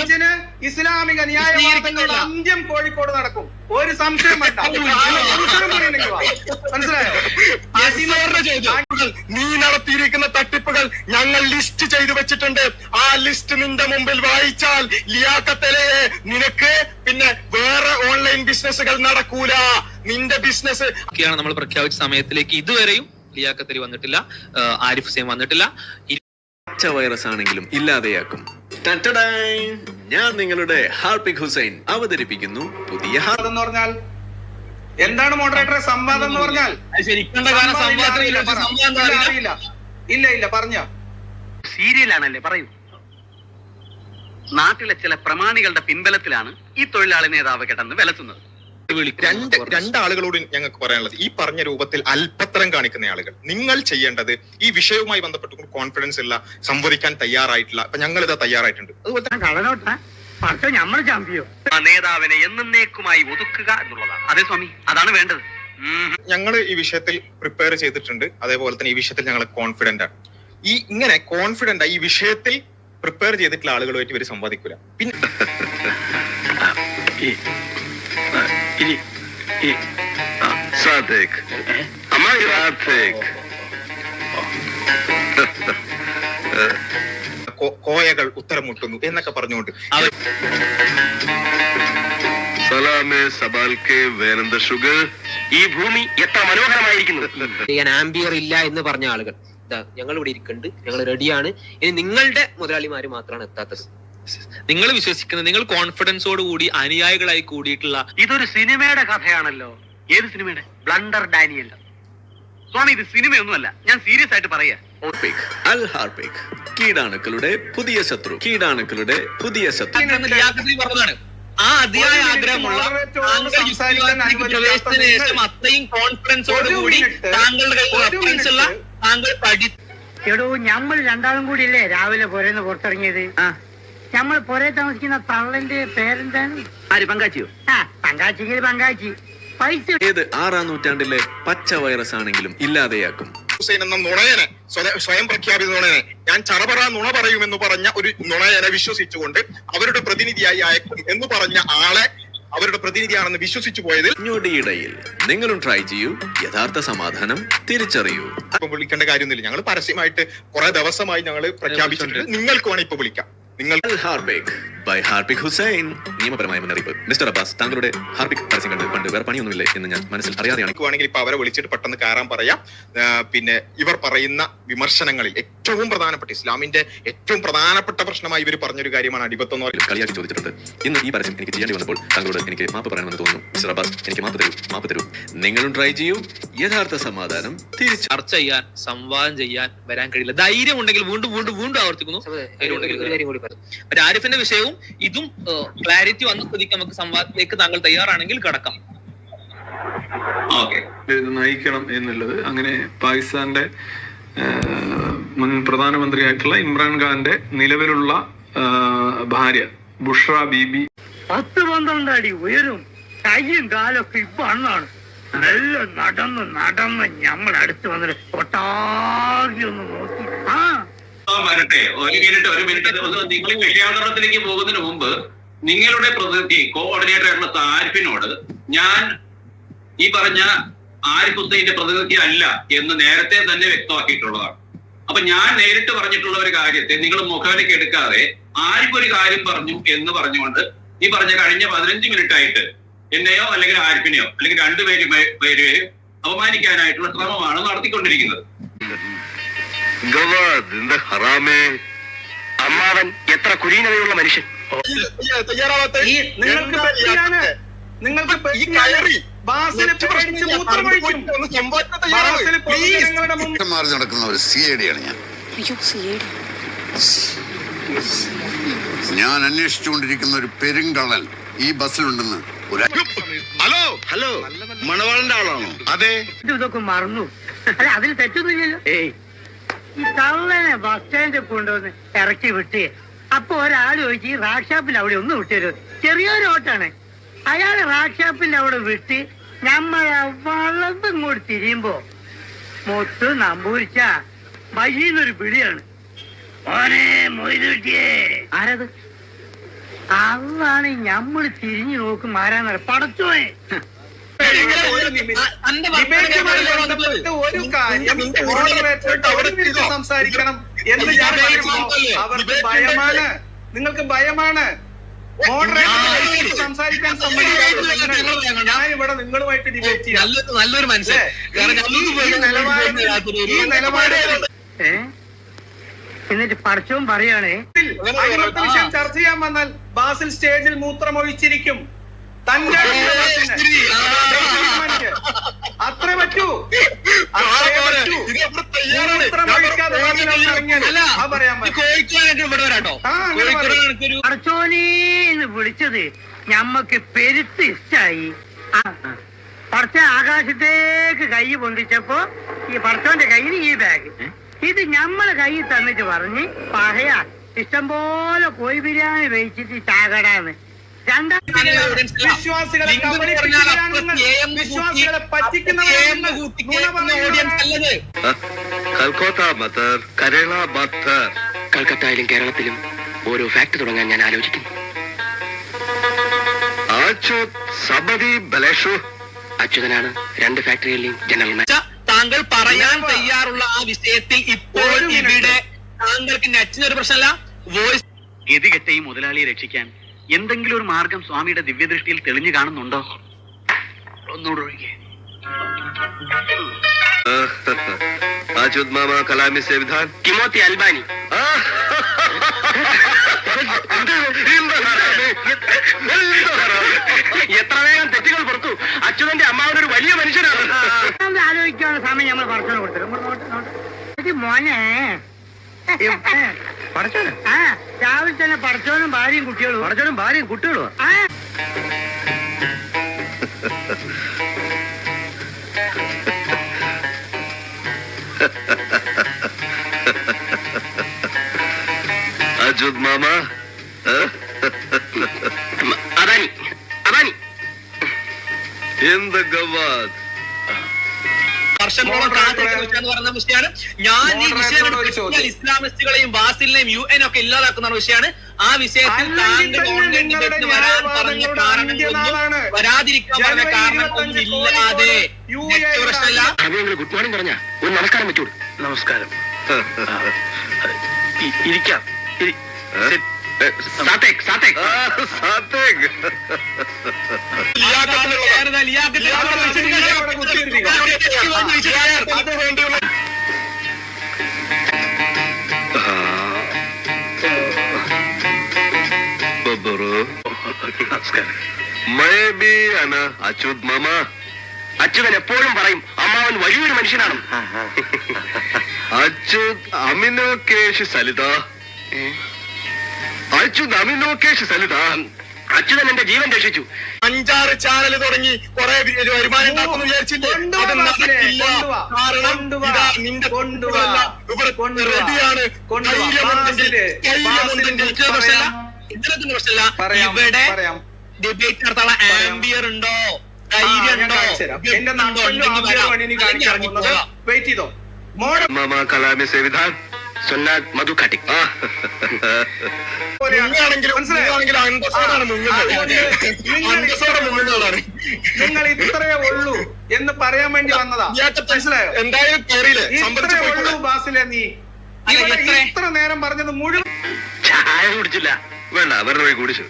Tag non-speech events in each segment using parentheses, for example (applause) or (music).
അഞ്ചിന് ഇസ്ലാമിക ന്യായവാദങ്ങളുടെ അന്ത്യം കോഴിക്കോട് നടക്കും. ഒരു സംശയം വേണ്ട. മനസ്സിലായോ? നീ നടത്തിയിരിക്കുന്ന തട്ടിപ്പുകൾ ഞങ്ങൾ ലിസ്റ്റ് ചെയ്തു വെച്ചിട്ടുണ്ട്. ആ ലിസ്റ്റ് നിന്റെ മുമ്പിൽ വായിച്ചാൽ ലിയാക്കത്തലെ നിനക്ക് പിന്നെ വേറെ ഓൺലൈൻ ബിസിനസ്സുകൾ നടക്കൂല. നിന്റെ ബിസിനസ് ഒക്കെയാണ് നമ്മൾ പ്രഖ്യാപിച്ച സമയത്തിലേക്ക് ഇതുവരെയും ലിയാക്കത്തരി വന്നിട്ടില്ല. ആരിഫ് ഹുസൈൻ വന്നിട്ടില്ല. വൈറസ് ആണെങ്കിലും ഇല്ലാതെയാക്കും. ഞാൻ നിങ്ങളുടെ ഹാർപിക് ഹുസൈൻ അവതരിപ്പിക്കുന്നു പുതിയ എന്ന് പറഞ്ഞാൽ എന്താണ് മോഡറേറ്ററെ സംവാദം എന്ന് പറഞ്ഞാൽ? ഇല്ല, അറിയില്ല, ഇല്ല, പറഞ്ഞ. സീരിയലാണല്ലേ പറയൂ. നാട്ടിലെ ചില പ്രമാണികളുടെ പിൻബലത്തിലാണ് ഈ തൊഴിലാളി നേതാവ് കിടന്ന് വിലസുന്നത് വിളിക്കുന്നു രണ്ട്. രണ്ടാളുകളോട് ഞങ്ങൾക്ക് പറയാനുള്ളത് ഈ പറഞ്ഞ രൂപത്തിൽ അല്പത്തരം കാണിക്കുന്ന ആളുകൾ. നിങ്ങൾ ചെയ്യേണ്ടത് ഈ വിഷയവുമായി ബന്ധപ്പെട്ട് കോൺഫിഡൻസ് ഇല്ല സംവദിക്കാൻ തയ്യാറായിട്ടില്ല. അപ്പൊ ഞങ്ങൾ ഇതാ തയ്യാറായിട്ടുണ്ട്. അതുപോലെ തന്നെ പക്ഷേ പക്ഷെ നമ്മൾ ചാമ്പിയോ? ആ നേതാവിനെ എന്നേക്കുമായി ഒതുക്കുക എന്നുള്ളതാണ്. അതെ സ്വാമി അതാണ് വേണ്ടത്. ഞങ്ങൾ ഈ വിഷയത്തിൽ പ്രിപ്പയർ ചെയ്തിട്ടുണ്ട്. അതേപോലെ തന്നെ ഈ വിഷയത്തിൽ ഞങ്ങൾ കോൺഫിഡന്റ് ആണ്. ഈ ഇങ്ങനെ കോൺഫിഡന്റ് ഈ വിഷയത്തിൽ പ്രിപ്പയർ ചെയ്തിട്ടുള്ള ആളുകളുമായിട്ട് ഇവർ സംവദിക്കൂല. പിന്നെ സാദിഖ് അമ്മ (laughs) കോ- കോയകൾ ഉത്തരം മുട്ടുന്നു എന്നൊക്കെ പറഞ്ഞുകൊണ്ട്. സലാമേ സബാൽക്കെ വേനന്ദ ഷുഗർ. ഈ ഭൂമി എത്ര മനോഹരമായിരിക്കുന്നത് ചെയ്യാൻ ആംബിയർ ഇല്ല എന്ന് പറഞ്ഞ ആളുകൾ. ഇതാ ഞങ്ങൾ ഇവിടെ ഇരിക്കുന്നുണ്ട്. ഞങ്ങൾ റെഡിയാണ് ഇനി നിങ്ങളുടെ മുതലാളിമാര് മാത്രമാണ് എത്താത്തത്. നിങ്ങൾ വിശ്വസിക്കുന്നത് നിങ്ങൾ കോൺഫിഡൻസോട് കൂടി അനുയായികളായി കൂടിയിട്ടുള്ള ഇതൊരു സിനിമയുടെ കഥയാണല്ലോ. ഏത് സിനിമയുടെ? ബ്ലണ്ടർ ഡാനിയൽ സ്വാമി ഇത് സിനിമയൊന്നുമല്ല. ഞാൻ സീരിയസ് ആയിട്ട് പറയാ. അൽ ഹാർപിക് കീടാണുക്കളുടെ പുതിയ ശത്രു. കീടാണുക്കളുടെ പുതിയ ശത്രു. പറഞ്ഞതാണ്. ആ അതിയായ ആഗ്രഹമുള്ള താങ്കൾ യുക്തിവാദത്തിലേക്ക് ശേഷം അത്രയും കോൺഫിഡൻസോട് കൂടി അല്ലേ താങ്കളുടെ റെഫറൻസ് ഉള്ള. താങ്കൾ പഠി എടോ നമ്മൾ രണ്ടാളും കൂടിയല്ലേ രാവിലെ പുരന്ന് പുറത്തിറങ്ങിയത്? നമ്മൾ പുരേ താമസിക്കുന്ന തള്ളന്റെ പേരെന്താണ്? ആര് പങ്കാച്ചിയോ? ആ പങ്കാച്ചിക്ക് പങ്കാച്ചി. പൈസ ഏത് ആറാം നൂറ്റാണ്ടിലെ പച്ച വൈറസ് ആണെങ്കിലും ഇല്ലാതെയാക്കും. ഹുസൈൻ എന്ന നുണയനെ സ്വയം പ്രഖ്യാപിത നുണയനെ ഞാൻ ചറപറ നുണ പറയുമെന്ന് പറഞ്ഞ ഒരു നുണയനെ വിശ്വസിച്ചുകൊണ്ട് അവരുടെ പ്രതിനിധിയായി അയക്കും എന്ന് പറഞ്ഞ ആളെ അവരുടെ പ്രതിനിധിയാണെന്ന് വിശ്വസിച്ചു പോയതിൽ ഞൊടിയിടയിൽ നിങ്ങളും ട്രൈ ചെയ്യൂ. യഥാർത്ഥ സമാധാനം തിരിച്ചറിയൂ. ഇപ്പൊ വിളിക്കേണ്ട കാര്യമൊന്നുമില്ല. ഞങ്ങൾ പരസ്യമായിട്ട് കുറെ ദിവസമായി ഞങ്ങൾ പ്രഖ്യാപിച്ചിട്ടുണ്ട്. നിങ്ങൾക്ക് വേണം ഇപ്പൊ വിളിക്കാം. നിങ്ങൾ ഹാർപിക് ബൈ ഹാർപിക് ഹുസൈൻ നിയമപരമായ മുന്നറിയിപ്പ്. മിസ്റ്റർ അബ്ബാസ് താങ്കളുടെ ഹാർപിക് പരസ്യം കണ്ട് പണ്ട് വേറെ പണിയൊന്നുമില്ല എന്ന് ഞാൻ മനസ്സിൽ അറിയാതെയാണ്. വേണമെങ്കിൽ ഇപ്പൊ അവരെ വിളിച്ചിട്ട് പെട്ടെന്ന് കയറാൻ പറയാം. പിന്നെ ഇവർ പറയുന്ന വിമർശനങ്ങളിൽ ഏറ്റവും പ്രധാനപ്പെട്ട ഇസ്ലാമിന്റെ ഏറ്റവും പ്രധാനപ്പെട്ട പ്രശ്നമായി ഇവർ പറഞ്ഞൊരു കാര്യമാണ് അടിപത്തം എന്ന് പറയുന്നത്. കളിയാക്കി ചോദിച്ചിട്ടുണ്ട്. ഇന്ന് ഈ പരസ്യം എനിക്ക് ചെയ്യേണ്ടി വന്നപ്പോൾ താങ്കളോട് എനിക്ക് മാപ്പ് പറയണമെന്ന് തോന്നുന്നു. മിസ്റ്റർ അബ്ബാസ് എനിക്ക് മാപ്പ് തരൂ മാപ്പ് തരൂ. നിങ്ങളും ട്രൈ ചെയ്യൂ. യഥാർത്ഥ സമാധാനം തിരിച്ചു ചർച്ച ചെയ്യാൻ സംവാദം ചെയ്യാൻ വരാൻ കഴിയില്ല. ധൈര്യം ഉണ്ടെങ്കിൽ വീണ്ടും വീണ്ടും വീണ്ടും ആവർത്തിക്കുന്നു. മറ്റേ ആരിഫിന്റെ വിഷയവും ഇതും ക്ലാരിറ്റി വന്ന സ്ഥിതിക്ക് നമുക്ക് സംവാദത്തിലേക്ക് താങ്കൾ തയ്യാറാണെങ്കിൽ കടക്കാം. ഇത് നയിക്കണം എന്നുള്ളത്. അങ്ങനെ പാകിസ്ഥാന്റെ മുൻ പ്രധാനമന്ത്രിയായിട്ടുള്ള ഇമ്രാൻഖാന്റെ നിലവിലുള്ള ഭാര്യ ബുഷ്ര ബീബി. പത്ത് പന്ത്രണ്ട് അടി ഉയരും. കയ്യും കാലൊക്കെ ഇപ്പൊ അണ്ണാണ്. നല്ല നടന്ന് നടന്ന് നമ്മൾ അടുത്ത് വന്നിട്ട് ഒട്ടാകി ഒന്ന് നോക്കി. ആ വരട്ടെ. ഒരു മിനിറ്റ് ഒരു മിനിറ്റ് നിങ്ങൾ വിഷയാവതരണത്തിലേക്ക് പോകുന്നതിന് മുമ്പ് നിങ്ങളുടെ പ്രതിനിധി കോർഡിനേറ്റർ ആയിട്ടുള്ള താരിഫിനോട് ഞാൻ ഈ പറഞ്ഞ ആരിഫ് ഹുസൈന്റെ പ്രതിനിധി അല്ല എന്ന് നേരത്തെ തന്നെ വ്യക്തമാക്കിയിട്ടുള്ളതാണ്. അപ്പൊ ഞാൻ നേരിട്ട് പറഞ്ഞിട്ടുള്ള ഒരു കാര്യത്തെ നിങ്ങൾ മുഖവിലേക്ക് എടുക്കാതെ ആരിഫ് ഒരു കാര്യം പറഞ്ഞു എന്ന് പറഞ്ഞുകൊണ്ട് ഈ പറഞ്ഞ കഴിഞ്ഞ പതിനഞ്ച് മിനിറ്റ് ആയിട്ട് എന്നെയോ അല്ലെങ്കിൽ ആരിഫിനെയോ അല്ലെങ്കിൽ രണ്ടുപേരും പേരുപേരും അപമാനിക്കാനായിട്ടുള്ള ശ്രമമാണ് നടത്തിക്കൊണ്ടിരിക്കുന്നത്. ഹറാമേ അമ്മാവൻ എത്ര കുലീനതയുള്ള മനുഷ്യൻ. ഈ നിങ്ങൾക്ക്? നിങ്ങൾക്ക് മാറി നടക്കുന്ന ഒരു സി ഐ ഡിയാണ് ഞാൻ. ഞാൻ അന്വേഷിച്ചുകൊണ്ടിരിക്കുന്ന ഒരു പെരുങ്കള്ളൻ ഈ ബസ്സിലുണ്ടെന്ന് ഒരു ഹലോ. ഹലോ. മണവാളന്റെ ആളാണോ? അതെ. ഇത് ഇതൊക്കെ മറന്നു. അല്ല അതിൽ തെറ്റൊന്നുമില്ലല്ലോ. ഏയ്. ഈ തള്ളനെ ബസ് സ്റ്റാൻഡിൽ കൊണ്ടുവന്ന് ഇറക്കി വിട്ട്. അപ്പൊ ഒരാൾ ചോദിച്ചു ഈ റാക്ക് അവിടെ ഒന്ന് വിട്ടരുത്. ചെറിയൊരു ഓട്ടാണ്. അയാൾ റാക്ഷാപ്പിൽ അവിടെ വിട്ട് നമ്മൾ വളർന്നും ഇങ്ങോട്ട് തിരിയുമ്പോ മൊത്ത് നമ്പൂരിച്ച വഴിന്നൊരു പിടിയാണ്. ആരത്? അതാണ് നമ്മൾ തിരിഞ്ഞു നോക്കും ആരാന്നറിയ. പടച്ചോയെ ഒരു കാര്യം മോഡറേറ്റർ സംസാരിക്കണം എന്ന് ഞാൻ അവർക്ക് ഭയമാണ്. നിങ്ങൾക്ക് ഭയമാണ്. മോഡറേറ്റർ സംസാരിക്കാൻ സമ്മതിക്കാതെ ഞാൻ ഇവിടെ നിങ്ങളുമായിട്ട് ഡിബേറ്റ് ചെയ്യാം. നല്ലൊരു കാരണം ഈ- നിലപാട് എന്നിട്ട് വിഷയം ചർച്ച ചെയ്യാൻ വന്നാൽ ബാസിൽ സ്റ്റേജിൽ മൂത്രമൊഴിച്ചിരിക്കും. തന്റെ. അത്രേ പറ്റൂ. എനിക്കൊരു വിളിച്ചത് ഞമ്മക്ക് പെരുത്ത് ഇഷ്ടായി. ആ, പടച്ച ആകാശത്തേക്ക് കൈ പൊന്തിച്ചപ്പോ ഈ പടച്ചോന്റെ കയ്യിൽ ഈ ബാഗ് ഇത് ഞമ്മളെ കയ്യിൽ തന്നിട്ട് പറഞ്ഞ് പഹയാ ഇഷ്ടം പോലെ കോഴി ബിരിയാണി വെച്ചിട്ട് ചാകടാന്ന്. വിശ്വാസികളെ വിശ്വാസികളെ മത്തർ കൽക്കത്തയിലും കേരളത്തിലും ഓരോ ഫാക്ടറി തുടങ്ങാൻ ഞാൻ ആലോചിക്കുന്നു. അച്യുതനാണ് രണ്ട് ഫാക്ടറികളിലെയും ജനറൽ മാനേജർ താങ്കൾ പറയാൻ തയ്യാറുള്ള ആ വിഷയത്തിൽ ഇപ്പോൾ ഇവിടെ താങ്കൾക്ക് നെറ്റിന് ഒരു പ്രശ്നമല്ല. വോയിസ് ഗതികെട്ട ഈ മുതലാളിയെ രക്ഷിക്കാൻ എന്തെങ്കിലും ഒരു മാർഗം സ്വാമിയുടെ ദിവ്യദൃഷ്ടിയിൽ തെളിഞ്ഞു കാണുന്നുണ്ടോ? ഒന്നുകൂടെ ഒഴികെ. മാമ കലാമി സേവിധാൻ. കിമോത്തി അൽബാനി. എത്ര വേഗം തെറ്റുകൾ പുറത്തു. അച്യുതന്റെ അമ്മാവനൊരു വലിയ മനുഷ്യനാണ്. ആലോചിക്കാനുള്ള സമയം നമ്മൾ പടച്ചോനെ കൊടുത്തത് മോനെ പടച്ചോനെ ആ രാവിലെ തന്നെ പടച്ചോനും ഭാര്യയും കുട്ടികളും പടച്ചോനും ഭാര്യയും കുട്ടികളും ആ അജുദ് മാമ അദാനി അദാനി എന്ത് ഗവാദ് വർഷങ്ങളോളം പറയുന്ന വിഷയമാണ്. ഞാൻ ഈ വിഷയം. ഇസ്ലാമിസ്റ്റുകളെയും വാസിലിനെയും യു എൻ ഒക്കെ ഇല്ലാതാക്കുന്ന വിഷയമാണ്. ആ വിഷയത്തിൽ താങ്കൾ ഓൺലൈൻ ഡിബേറ്റിന് വരാൻ പറഞ്ഞ. വരാതിരിക്കാൻ പറഞ്ഞ കാരണങ്ങളൊന്നും ഇല്ലാതെ യു എ നെറ്റ് പ്രശ്നമില്ല ഗുഡ് മോർണിംഗ് പറഞ്ഞ? ഒരു നമസ്കാരം നമസ്കാരം. ഇരിക്കാം. സാത്തേക് സാത്തേക്. സാത്തേക്. അച്യുത് മാമ. അച്യുതൻ എപ്പോഴും പറയും അമ്മാവൻ വലിയൊരു മനുഷ്യനാണ്. അച്യുത് അമിനോ കേശ് സലിത. അച്യുത് അമിനോകേഷ് സലിത അച്യുതൻ എന്റെ ജീവൻ രക്ഷിച്ചു. അഞ്ചാറ് ചാനൽ തുടങ്ങി കുറെ വരുമാനം ഉണ്ടാക്കുന്നു വിചാരിച്ചില്ലേ? അത് നടക്കില്ല. കാരണം ഇതാ നിന്റെ കൊണ്ടുവാ. ഇവിടെ റെഡിയാണ്. കൊണ്ടുവാ. ധൈര്യമുണ്ടെങ്കിൽ ധൈര്യമുണ്ടെങ്കിൽ പ്രശ്നമില്ല പറയാം. പ്രശ്നമില്ല. ഇവിടെ ഡിബേറ്റ് നടത്താനുള്ള. ആംബിയർ ഉണ്ടോ? ധൈര്യം ഉണ്ടോ? എന്റെ? നട്ടലും. ആണ് ഇനി കാണിക്കാൻ വെയിറ്റ് ചെയ്തോ. മോഡ മാമ കലാമി സേവിധാൻ നിങ്ങൾ ഇത്രയേ ഉള്ളൂ എന്ന് പറയാൻ വേണ്ടി വന്നതാ. മനസ്സിലായോ? എന്തായാലും ഇത്രയേ ഉള്ളൂ. ബാസിലെ നീ. ഇത്ര നേരം പറഞ്ഞത് മുഴുവൻ ചായ കുടിച്ചില്ല. വേണ്ട അവരുടെ വഴി കുടിച്ചു?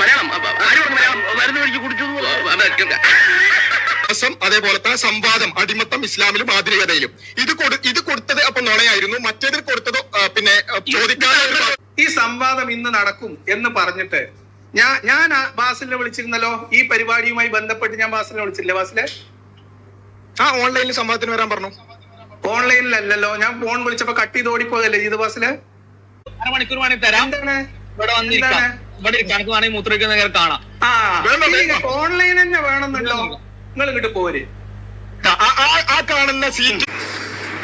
മലയാളം മലയാളം? മരുന്ന് കഴിച്ച് കുടിച്ചു. അതേപോലെ തന്നെ സംവാദം അടിമത്തം ഇസ്ലാമിലും ആധുനികതയിലും. ഇത് കൊടു ഇത് കൊടുത്തത് അപ്പൊ നുണയായിരുന്നു. മറ്റേതിൽ കൊടുത്തത് പിന്നെ ചോദിക്കാതെ ഈ സംവാദം ഇന്ന് നടക്കും എന്ന് പറഞ്ഞിട്ട് ഞാൻ ഞാൻ ബാസിലിനെ വിളിച്ചിരുന്നല്ലോ? ഈ പരിപാടിയുമായി ബന്ധപ്പെട്ട് ഞാൻ ബാസിലിനെ വിളിച്ചില്ലേ ബാസിലെ? ആ ഓൺലൈനിൽ സംവാദത്തിന് വരാൻ പറഞ്ഞു. ഓൺലൈനിലല്ലല്ലോ. ഞാൻ ഫോൺ വിളിച്ചപ്പോ കട്ട് ചെയ്ത് ഓടിപ്പോയല്ലേ ഇത് ബാസിലെ? അരമണിക്കൂർ തരാം. ഇവിടെ വന്നിരിക്കാം. ഇവിടെ വേണമെങ്കിൽ കാണാം. ഓൺലൈൻ തന്നെ വേണമെന്നുണ്ടോ? നിങ്ങൾ ഇങ്ങോട്ട് പോര്. ആ- കാണുന്ന സീറ്റ്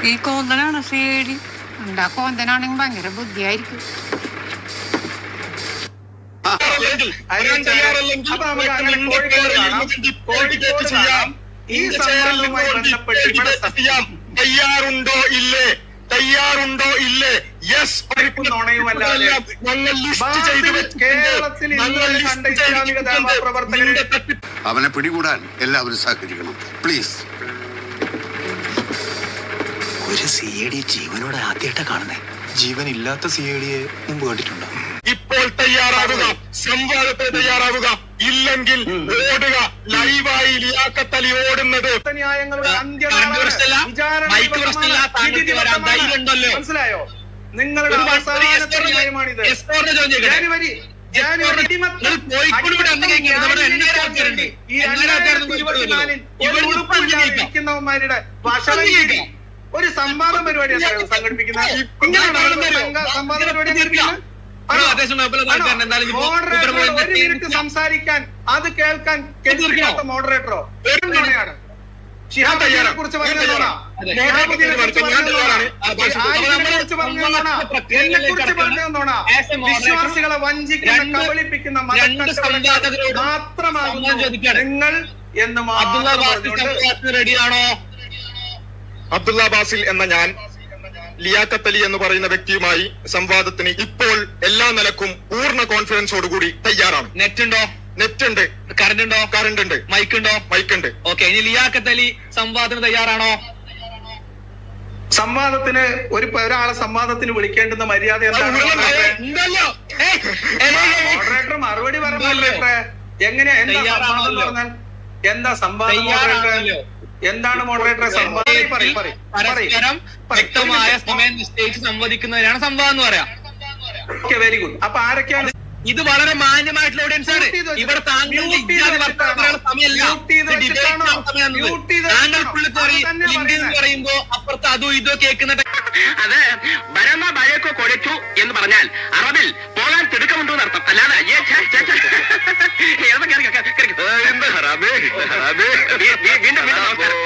ഈ കോന്തനാണ് ശരി ഉണ്ടാ കോന്തനാണെങ്കിൽ ഭയങ്കര ബുദ്ധിയായിരിക്കും. ഈ ബന്ധപ്പെട്ട് ഇവിടെ തയ്യാറുണ്ടോ ഇല്ലേ? തയ്യാറുണ്ടോ ഇല്ലേ? യെസ് അവനെ പിടികൂടാൻ എല്ലാവരും സഹകരിക്കണം. പ്ലീസ് ഒരു സി ഐ ഡി ജീവനോടെ ആദ്യമായിട്ടാ കാണുന്നേ. ജീവൻ ഇല്ലാത്ത സി ഐ ഡിയെ മുമ്പ് കണ്ടിട്ടുണ്ടോ? ഇപ്പോൾ തയ്യാറാവുക. സംവാദത്തിന് തയ്യാറാവുക. ഇല്ലെങ്കിൽ ഓടുക. ലൈവായി ലിയാക്കത്തലി ഓടുന്നത്. മനസ്സിലായോ? നിങ്ങളുടെ? ജാനുവരി ജാനുവരി നിങ്ങൾ ഒരു സംവാദം പരിപാടിയാണ് സംഘടിപ്പിക്കുന്നത്. സംവാദ പരിപാടി മോഡറേറ്റർ മിനിറ്റ് സംസാരിക്കാൻ അത് കേൾക്കാൻ കേൾക്കാത്ത മോഡറേറ്ററോ കുറിച്ച് പറഞ്ഞതാണ്. ഷിഹാബുദ്ദീനെ കുറിച്ച് പറഞ്ഞതാണ്? എന്നെ കുറിച്ച് പറഞ്ഞതാണ്? moderator, വിശ്വാസികളെ വഞ്ചിക്കുന്ന കബളിപ്പിക്കുന്ന സംവാദകരോട് മാത്രമാകുന്നു നിങ്ങൾ എന്ന് മാത്രം റെഡിയാണോ അബ്ദുള്ള ബാസിൽ എന്ന ഞാൻ ലിയാക്കത്തലി എന്ന് പറയുന്ന വ്യക്തിയുമായി സംവാദത്തിന് ഇപ്പോൾ എല്ലാ നിലക്കും പൂർണ കോൺഫിഡൻസോടുകൂടി തയ്യാറാണ്. നെറ്റ് ഉണ്ടോ നെറ്റ് ഉണ്ട് കറണ്ട് ഉണ്ടോ കറണ്ട് ഉണ്ട് മൈക്ക് ഉണ്ടോ മൈക്ക് ഉണ്ട് ഓക്കെ ഇനി ലിയാഖത്ത് അലി സംവാദത്തിന് തയ്യാറാണോ? സംവാദത്തിന് ഒരു ഒരാളെ സംവാദത്തിന് വിളിക്കേണ്ടുന്ന മര്യാദ. മോഡറേറ്റർ മറുപടി പറഞ്ഞു ഉണ്ടല്ലോ. എങ്ങനെയാ? എന്താ സംവാദം പറഞ്ഞാൽ എന്താ സംവാദം. എന്താണ് മോഡറേറ്ററെ. പരസ്പരം വ്യക്തമായ സമയം നിശ്ചയിച്ച് സംവദിക്കുന്നതിനാണ് സംവാദം എന്ന് പറയാം. ഓക്കെ വെരി ഗുഡ് അപ്പൊ ആരൊക്കെയാണ്? ഇത് വളരെ മാന്യമായിട്ടുള്ള ഓഡിയൻസ് ആണ്. ഇവിടെ താങ്കൾ പറയുമ്പോ അപ്പുറത്ത് അതും ഇതോ കേൾക്കുന്ന അത് ബരമ ബഴക്കോ കൊഴച്ചു എന്ന് പറഞ്ഞാൽ അറബിൽ വീ- വീ- വീണ്ടും വീണ്ടും നമസ്കാരം.